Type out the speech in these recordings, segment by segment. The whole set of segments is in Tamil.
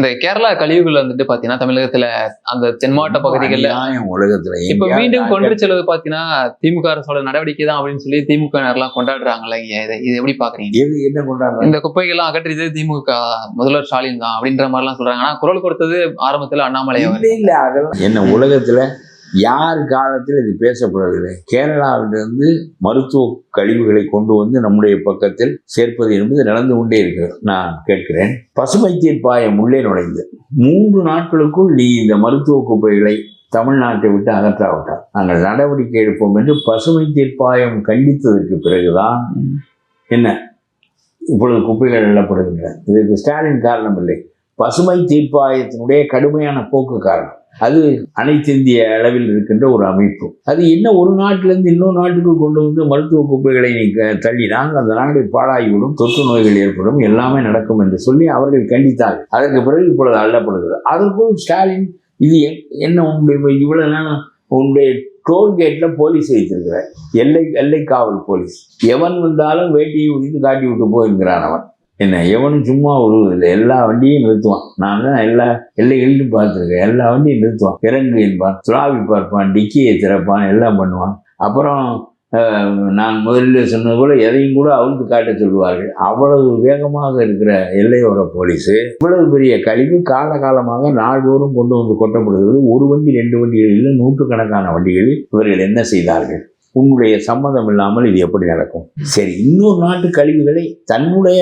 இந்த கேரளா கழிவுகள் வந்துட்டு பாத்தீங்கன்னா தமிழகத்துல அந்த தென் மாவட்ட பகுதிகளில் உலகத்துல. இப்ப மீண்டும் கொண்டு செல்வது பாத்தீங்கன்னா திமுக அரசோட நடவடிக்கை தான் அப்படின்னு சொல்லி திமுக எல்லாம் கொண்டாடுறாங்கல்ல இங்க. இதை இது எப்படி பாக்குறீங்க? என்ன கொண்டாடுறாங்க? இந்த குப்பைகள்லாம் அகற்றியது திமுக முதல்வர் ஸ்டாலின் தான் அப்படின்ற மாதிரி எல்லாம் சொல்றாங்க. ஆனா குரல் கொடுத்தது ஆரம்பத்துல அண்ணாமலை இல்ல என்ன உலகத்துல யார் காலத்தில் இது பேசப்படவில்லை? கேரளாவிலிருந்து மருத்துவ கழிவுகளை கொண்டு வந்து நம்முடைய பக்கத்தில் சேர்ப்பது என்பது நடந்து கொண்டே இருக்கிறது. நான் கேட்கிறேன். பசுமை தீர்ப்பாயம் உள்ளே நுழைந்து மூன்று நாட்களுக்குள் நீ இந்த மருத்துவ குப்பைகளை தமிழ்நாட்டை விட்டு அகற்றாவிட்டார் நாங்கள் நடவடிக்கை எடுப்போம் என்று பசுமை தீர்ப்பாயம் கண்டித்ததற்கு பிறகுதான் என்ன? இப்பொழுது குப்பைகள் எழப்படுகின்றன இதுக்கு ஸ்டாலின் காரணம் இல்லை. பசுமை தீர்ப்பாயத்தினுடைய கடுமையான போக்கு காரணம். அது அனைத்திந்திய அளவில் இருக்கின்ற ஒரு அமைப்பு. அது என்ன ஒரு நாட்டிலிருந்து இன்னொரு நாட்டுக்கு கொண்டு வந்து மருத்துவ குப்பைகளை நீ தள்ளினால் அந்த நாடு பாழாகிவிடும் தொற்று நோய்கள் ஏற்படும் எல்லாமே நடக்கும் என்று சொல்லி அவர்கள் கண்டித்தார்கள் அதற்கு பிறகு இப்பொழுது அள்ளப்படுகிறது. அதற்குள் ஸ்டாலின் இது என்ன உங்களுடைய இவ்வளவு நேரம் உன்னுடைய டோல்கேட்ல போலீஸ் வைத்திருக்கிறார். எல்லை எல்லை காவல் போலீஸ். எவன் வந்தாலும் வேட்டியை உரித்து காட்டி விட்டு போயிருக்கிறான் அவன். என்ன எவனும் சும்மா விழுவதில்லை எல்லா வண்டியும் நிறுத்துவான். நான் தான் எல்லா எல்லைகளிலும் பார்த்துருக்கேன். எல்லா வண்டியும் நிறுத்துவான். இறங்கு என்பான் சுறாவி பார்ப்பான் டிக்கியை திறப்பான் எல்லாம் பண்ணுவான். அப்புறம் நான் முதலில் சொன்னது போல் எதையும் கூட அவிழ்த்து காட்ட சொல்லுவார்கள். அவ்வளவு வேகமாக இருக்கிற எல்லையோர போலீஸு இவ்வளவு பெரிய கழிவு காலகாலமாக நாள்தோறும் கொண்டு வந்து கொட்டப்படுகிறது. ஒரு வண்டி ரெண்டு வண்டிகளில் நூற்றுக்கணக்கான வண்டிகளில் இவர்கள் என்ன செய்தார்கள்? உன்னுடைய சம்மதம் இல்லாமல் இது எப்படி நடக்கும்? சரி இன்னொரு நாட்டு கழிவுகளை தன்னுடைய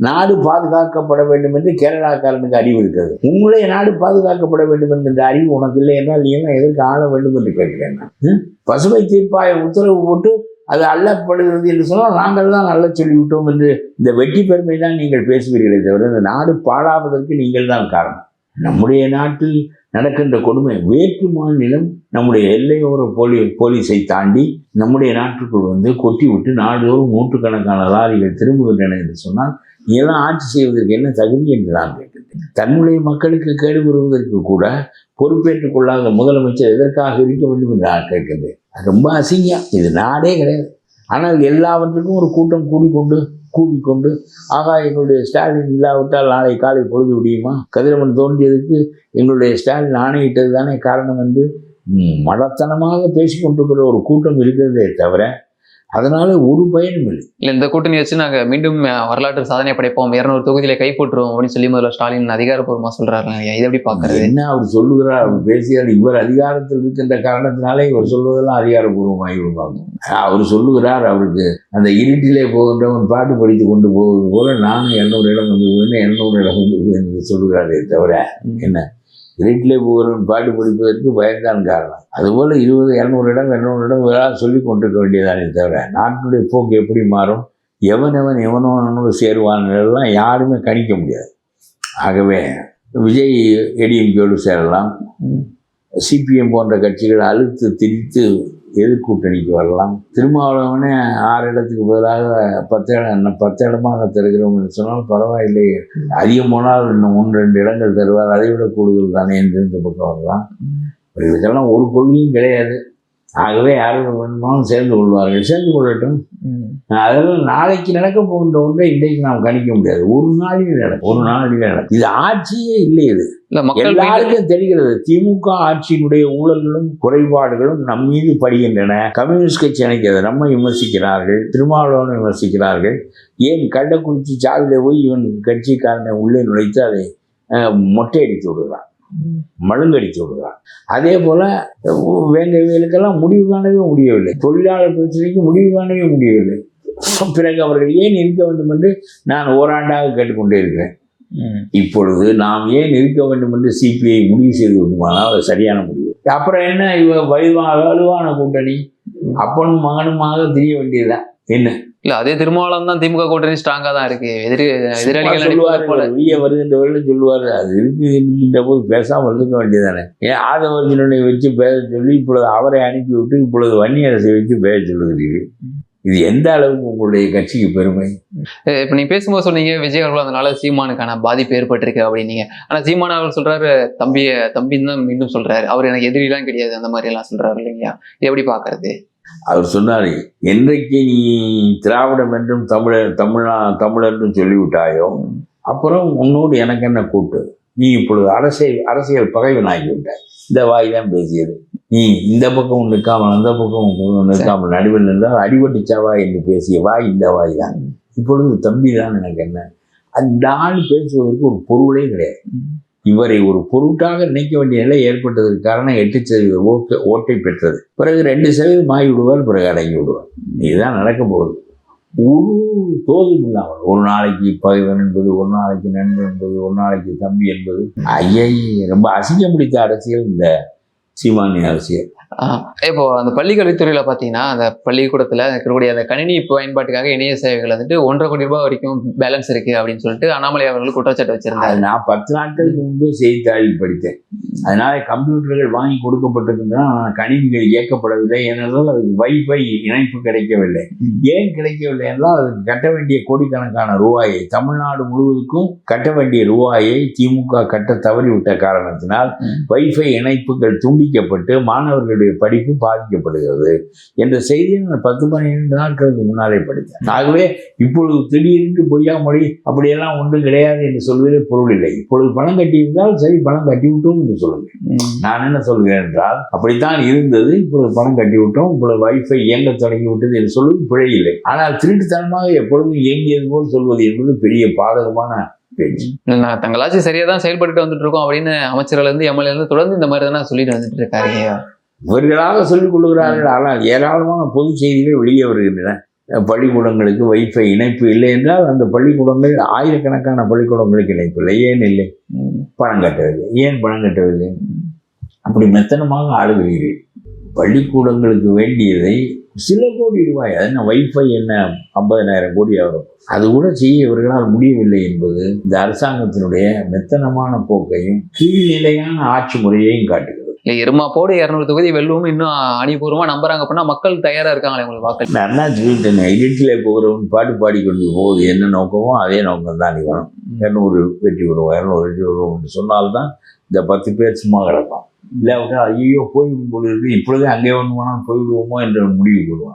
நாடு பாதுகாக்கப்பட வேண்டும் என்று கேரளாக்காரனுக்கு அறிவு இருக்கிறது. உங்களுடைய நாடு பாதுகாக்கப்பட வேண்டும் என்கின்ற அறிவு உனக்கு இல்லை என்றால் நீ எல்லாம் எதற்கு ஆள வேண்டும் என்று கேட்கிறேன் நான். பசுமை தீர்ப்பாய உத்தரவு போட்டு அது அல்லப்படுகிறது என்று சொன்னால் நாங்கள் தான் அள்ள சொல்லிவிட்டோம் என்று இந்த வெற்றி பெருமை தான் நீங்கள் பேசுவீர்களே தவிர இந்த நாடு பாழாவதற்கு நீங்கள் தான் காரணம். நம்முடைய நாட்டில் நடக்கின்ற கொடுமை வேற்று மாநிலம் நம்முடைய எல்லையோர போலி போலீஸை தாண்டி நம்முடைய நாட்டுக்குள் வந்து கொட்டி விட்டு நாள்தோறும் நூற்றுக்கணக்கான லாரிகள் திரும்புகின்றன என்று சொன்னால் இதெல்லாம் ஆட்சி செய்வதற்கு என்ன தகுதி என்று நான் கேட்கிறேன் தன்னுடைய மக்களுக்கு கேடு வருவதற்கு கூட பொறுப்பேற்றுக் கொள்ளாத முதலமைச்சர் எதற்காக இருக்க வேண்டும் என்று நான் கேட்கின்றேன். அது ரொம்ப அசிங்கம். இது நாடே கிடையாது. ஆனால் எல்லாவற்றுக்கும் ஒரு கூட்டம் கூடிக்கொண்டு கூவிக்கொண்டு ஆகா எங்களுடைய ஸ்டாலின் இல்லாவிட்டால் நாளை காலை பொழுது விடியுமா? கதிரவன் தோன்றியதுக்கு எங்களுடைய ஸ்டாலின் ஆணையிட்டது தானே காரணம் என்று மடத்தனமாக பேசிக்கொண்டிருக்கிற ஒரு கூட்டம் இருக்கிறதே தவிர அதனால ஒரு பயனும் இல்லை. இல்ல இந்த கூட்டணி வச்சு நாங்க மீண்டும் வரலாற்று சாதனை படைப்போம் இருநூறு தொகுதியில கைப்பற்றுவோம் அப்படின்னு சொல்லி முதல்ல ஸ்டாலின் அதிகாரப்பூர்வமா சொல்றாரு இதை எப்படி பாக்குறது என்ன அவர் சொல்லுகிறார் அவர் பேசியார் இவர் அதிகாரத்தில் இருக்கின்ற காரணத்தினாலே இவர் சொல்வதெல்லாம் அதிகாரப்பூர்வமாகி விடுவாங்க அவர் சொல்லுகிறார் அவருக்கு அந்த இருட்டிலே போகின்றவன் பாட்டு படித்து கொண்டு போவது போல நானும் இரநூறு இடம் வந்து இரநூறு இடம் வந்து சொல்லுகிறாரே தவிர என்ன? இருட்டிலே போகிறவன் பாட்டு படிப்பதற்கு பயன்தான் காரணம். அதுபோல் இருபது இரநூறு இடம் இரநூறு இடம் வேறு சொல்லி கொண்டிருக்க வேண்டியதானே தவிர நாட்டினுடைய போக்கு எப்படி மாறும்? எவன் எவன் எவனோனோடு சேருவான்லாம் யாருமே கணிக்க முடியாது. ஆகவே விஜய் ஏடிஎம்கேடு சேரலாம். சிபிஎம் போன்ற கட்சிகள் அழுத்து திரித்து எதிர்கூட்டணிக்கு வரலாம். திருமாவளவனே ஆறு இடத்துக்கு பதிலாக பத்து இடம் பத்து இடமாக தருகிறோம் என்று சொன்னால் பரவாயில்லை. அதிகம் போனால் இன்னும் ஒன்று ரெண்டு இடங்கள் தருவார். அதை விட கூடுதல் தானே என்று இந்த பக்கம் வரலாம். இதுக்கெல்லாம் ஒரு கொள்கையும் கிடையாது. ஆகவே யாரும் வேணுமானும் சேர்ந்து கொள்வார்கள். சேர்ந்து கொள்ளட்டும். அதெல்லாம் நாளைக்கு நடக்க போகின்ற ஒன்றை இன்றைக்கு நாம் கணிக்க முடியாது. ஒரு நாளில் நடக்கும். ஒரு நாளில் நடக்கும். இது ஆட்சியே இல்லை இது. எல்லாருக்கும் தெரிகிறது. திமுக ஆட்சியினுடைய ஊழல்களும் குறைபாடுகளும் நம் மீது படுகின்றன. கம்யூனிஸ்ட் கட்சி நினைக்கிறது நம்ம விமர்சிக்கிறார்கள். திருமாவளவனை விமர்சிக்கிறார்கள். ஏன் கள்ளக்குறிச்சி சாவில போய் இவன் கட்சிக்காரனை உள்ளே நுழைத்து அதை அஹ், மொட்டையடித்து விடுகிறான்? மழுங்கடித்து விடுகிறான் அதே போல அஹ், வேங்கவேலுக்கெல்லாம் முடிவு காணவே முடியவில்லை. தொழிலாளர் பிரச்சனைக்கு முடிவு காணவே முடியவில்லை. பிறகு அவர்கள் ஏன் இருக்க வேண்டும் என்று நான் ஓராண்டாக கேட்டுக்கொண்டே இருக்கிறேன். இப்பொழுது நாம் ஏன் இருக்க வேண்டும் என்று சிபிஐ முடிவு செய்து விடுமானால் அது சரியான முடிவு. அப்புறம் என்ன? இவ வலுவா வலுவான கூட்டணி. அப்பனும் மகனுமாக தெரிய வேண்டியதுதான். என்ன? இல்ல அதே திருமாவளம் தான் திமுக கூட்டணி ஸ்ட்ராங்கா தான் இருக்கு. எதிரி எதிராளிகள் வெளியே வருகின்றவர்கள் சொல்லுவார் அது இருக்கு இருக்கின்ற போது பேசாமல் இருக்க வேண்டியதானே ஏன் ஆதவர்ஜுனனை வச்சு பேச சொல்லி இப்பொழுது அவரை அனுப்பி விட்டு இப்பொழுது வன்னியரசை வச்சு பேச சொல்லுகிறீர்கள். இது எந்த அளவுக்கு உங்களுடைய கட்சிக்கு பெருமை? இப்ப நீங்க பேசும்போது சொன்னீங்க விஜய் அவர்கள் அதனால சீமானுக்கான பாதிப்பு ஏற்பட்டிருக்கு அப்படின்னீங்க. ஆனா சீமான் அவர் சொல்றாரு தம்பிய தம்பின்னு தான் மீண்டும் சொல்றாரு. அவர் எனக்கு எதிரிலாம் கிடையாது அந்த மாதிரி எல்லாம் சொல்றாரு இல்லைங்களா? எப்படி பாக்குறது? அவர் சொன்னார் என்றைக்கு நீ திராவிடம் என்றும் தமிழர் தமிழா தமிழர் என்றும் சொல்லிவிட்டாயோ அப்புறம் உன்னோடு எனக்கு என்ன கூட்டு? நீ இப்பொழுது அரசியல் அரசியல் பகைவனாகி விட்டாய் இந்த வாய் தான் பேசியது. நீ இந்த பக்கம் நிற்காமல் அந்த பக்கம் நிற்காமல் நடுவில் நின்றால் அடிபட்டு சாவா என்று பேசிய வாய் இந்த வாய் தான். இப்பொழுது தம்பி தான் எனக்கு என்ன? அந்த ஆள் பேசுவதற்கு ஒரு பொருளே கிடையாது. இவரை ஒரு பொருட்டாக நினைக்க வேண்டிய நிலை ஏற்பட்டதற்கு காரணம் எட்டு சதவீத ஓட்டு ஓட்டை பெற்றது. பிறகு ரெண்டு சதவீதம் ஆகி விடுவார் பிறகு அடங்கி விடுவார் இதுதான் நடக்க போகுது. ஒரு தோதும் இல்லாமல் ஒரு நாளைக்கு பகைவன் என்பது ஒரு நாளைக்கு நண்பன் என்பது ஒரு நாளைக்கு தம்பி என்பது ஐயை ரொம்ப அசிங்கம் பிடித்த அரசியல் இந்த சீமானி அரசியல். இப்போ அந்த பள்ளிக்கல்வித்துறையில பாத்தீங்கன்னா அந்த பள்ளிக்கூடத்துல இருக்கக்கூடிய அந்த கணினி பயன்பாட்டுக்காக இணைய சேவைகள் வந்துட்டு ஒன்றரை கோடி ரூபாய் வரைக்கும் பேலன்ஸ் இருக்கு அப்படின்னு சொல்லிட்டு அண்ணாமலை அவர்கள் குற்றச்சாட்டு வச்சிருந்தாரு. அது நான் பத்து நாட்களுக்கு முன்பே செய்தித்தாளில் படித்தேன். அதனால கம்ப்யூட்டர்கள் வாங்கி கொடுக்கப்பட்டிருக்கின்றன கணினிகள் இயக்கப்படவில்லை ஏனென்றால் அதுக்கு வைஃபை இணைப்பு கிடைக்கவில்லை. ஏன் கிடைக்கவில்லை என்றால் அதுக்கு கட்ட வேண்டிய கோடிக்கணக்கான ரூபாயை தமிழ்நாடு முழுவதுக்கும் கட்ட வேண்டிய ரூபாயை திமுக கட்ட தவறிவிட்ட காரணத்தினால். வைஃபை இணைப்புகள் துண்டிக்கப்பட்டு மாணவர்களுடைய படிப்பு பாதிக்கப்படுகிறது என்ற செய்தியை நான் பத்து பன்னிரண்டு நாட்களுக்கு முன்னாலே படித்தேன். ஆகவே இப்பொழுது திடீரென்று பொய்யா மொழி அப்படியெல்லாம் ஒன்றும் கிடையாது என்று சொல்வதிலே பொருள் இல்லை. இப்பொழுது பணம் கட்டியிருந்தால் சரி பணம் கட்டிவிட்டோம் என்று சொல்லுங்கள். நான் என்ன சொல்கிறேன் என்றால் அப்படித்தான் இருந்தது இப்பொழுது பணம் கட்டிவிட்டோம் இப்பொழுது வைஃபை இயங்க தொடங்கி விட்டது என்று சொல்வது பிழை இல்லை. ஆனால் திருட்டுத்தனமாக எப்பொழுதும் இயங்கியது போல் சொல்வது என்பது பெரிய பாதகமான நான் தங்கள் ஆட்சி சரியா தான் செயல்பட்டு வந்துட்டு இருக்கோம் அப்படின்னு அமைச்சர்கள் இருந்து எம்எல்ஏ இருந்து தொடர்ந்து இந்த மாதிரி தானே சொல்லிட்டு வந்துட்டு இருக்காருங்க இவர்களாக சொல்லிக் கொள்கிறார்கள் ஆனால் ஏராளமான பொது செய்திகள் வெளியே வருகின்றன. பள்ளிக்கூடங்களுக்கு வைஃபை இணைப்பு இல்லை என்றால் அந்த பள்ளிக்கூடங்கள் ஆயிரக்கணக்கான பள்ளிக்கூடங்களுக்கு இணைப்பு இல்லை. ஏன் இல்லை. பணம் கட்டவில்லை ஏன் பணம் கட்டவில்லை அப்படி மெத்தனமாக ஆளுகிறீர்கள். பள்ளிக்கூடங்களுக்கு வேண்டியதை சில கோடி ரூபாய் என்ன வைஃபை என்ன ஐம்பதனாயிரம் கோடி ஆகும். அது கூட செய்ய இவர்களால் முடியவில்லை என்பது இந்த அரசாங்கத்தினுடைய மெத்தனமான போக்கையும் கீழ்நிலையான ஆட்சி முறையையும் காட்டுகிறது. இல்ல எருமாப்போடு இரநூறு தொகுதி வெல்லும் இன்னும் அணிபூர்வமா நம்புறாங்க. அப்படின்னா மக்கள் தயாரா இருக்காங்களே உங்களுக்கு வாக்களி நான் என்ன சொல்லிட்டேன் ஐடென்டிட்டியில் போகிறவன் பாட்டு பாடிக்கொண்டு போகுது என்ன நோக்கமோ அதே நோக்கம் தான் வரும் இரநூறு வெற்றி வருவோம் இரநூறு வெற்றி வருவோம் என்று சொன்னால்தான் இந்த பத்து பேர் சும்மா கிடப்பான். இல்லாவிட்டால் ஐயோ போய் இருக்கு இப்பொழுதே அங்கே ஒன்று போனால் போய்விடுவோமோ என்ற முடிவு வருவான்